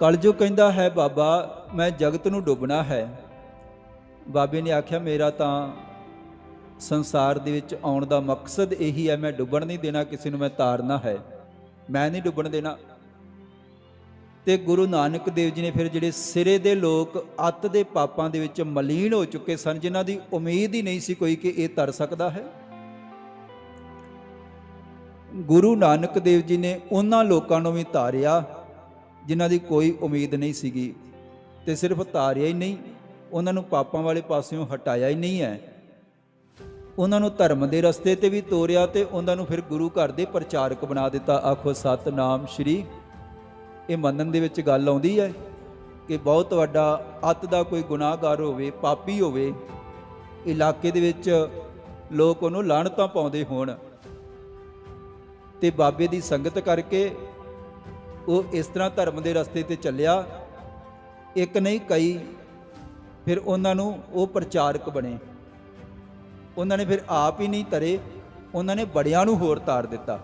ਕਲਜੂ ਕਹਿੰਦਾ ਹੈ ਬਾਬਾ, ਮੈਂ ਜਗਤ ਨੂੰ ਡੁੱਬਣਾ ਹੈ। ਬਾਬੇ ਨੇ ਆਖਿਆ, ਮੇਰਾ ਤਾਂ ਸੰਸਾਰ ਦੇ ਵਿੱਚ ਆਉਣ ਦਾ ਮਕਸਦ ਇਹੀ ਹੈ, ਮੈਂ ਡੁੱਬਣ ਨਹੀਂ ਦੇਣਾ, ਕਿਸੇ ਨੂੰ ਮੈਂ ਤਾਰਨਾ ਹੈ। ਮੈਂ ਨਹੀਂ ਡੁੱਬਣ ਦੇਣਾ। ਤੇ ਗੁਰੂ ਨਾਨਕ ਦੇਵ ਜੀ ਨੇ ਫਿਰ ਜਿਹੜੇ ਸਿਰੇ ਦੇ ਲੋਕ ਅੱਤ ਦੇ ਪਾਪਾਂ ਦੇ ਵਿੱਚ ਮਲੀਨ ਹੋ ਚੁੱਕੇ ਸਨ, ਜਿਨ੍ਹਾਂ ਦੀ ਉਮੀਦ ਹੀ ਨਹੀਂ ਸੀ ਕੋਈ ਕਿ ਇਹ ਤਰ ਸਕਦਾ ਹੈ। ਗੁਰੂ ਨਾਨਕ ਦੇਵ ਜੀ ਨੇ ਉਹਨਾਂ ਲੋਕਾਂ ਨੂੰ ਵੀ ਤਾਰਿਆ ਜਿਨ੍ਹਾਂ ਦੀ ਕੋਈ ਉਮੀਦ ਨਹੀਂ ਸੀਗੀ ਤੇ ਸਿਰਫ ਤਾਰਿਆ ਹੀ ਨਹੀਂ, ਉਹਨਾਂ ਨੂੰ ਪਾਪਾਂ ਵਾਲੇ ਪਾਸਿਓਂ ਹਟਾਇਆ ਹੀ ਨਹੀਂ ਹੈ। ਉਹਨਾਂ ਨੂੰ ਧਰਮ ਦੇ ਰਸਤੇ ਤੇ ਵੀ ਤੋਰਿਆ ਤੇ ਉਹਨਾਂ ਨੂੰ ਫਿਰ ਗੁਰੂ ਘਰ ਦੇ ਪ੍ਰਚਾਰਕ ਬਣਾ ਦਿੱਤਾ। ਆਖੋ, ਸਤਨਾਮ ਸ਼੍ਰੀ। ਇਹ ਮੰਨਣ ਦੇ ਵਿੱਚ ਗੱਲ ਆਉਂਦੀ ਹੈ ਕਿ ਬਹੁਤ ਵੱਡਾ ਅੱਤ ਦਾ ਕੋਈ ਗੁਨਾਹਗਾਰ ਹੋਵੇ, ਪਾਪੀ ਹੋਵੇ, ਇਲਾਕੇ ਦੇ ਵਿੱਚ ਲੋਕ ਉਹਨੂੰ ਲਾਹਣਤਾਂ ਪਾਉਂਦੇ ਹੋਣ। ਤੇ ਬਾਬੇ ਦੀ ਸੰਗਤ ਕਰਕੇ ਉਹ ਇਸ ਤਰ੍ਹਾਂ ਧਰਮ ਦੇ ਰਸਤੇ ਤੇ ਚੱਲਿਆ। ਇੱਕ ਨਹੀਂ, ਕਈ। ਫਿਰ ਉਹਨਾਂ ਨੂੰ ਉਹ ਪ੍ਰਚਾਰਕ ਬਣੇ। ਉਹਨਾਂ ਨੇ ਫਿਰ ਆਪ ਹੀ ਨਹੀਂ ਤਰੇ। ਉਹਨਾਂ ਨੇ ਬੜਿਆਂ ਨੂੰ ਹੋਰ ਤਾਰ ਦਿੱਤਾ।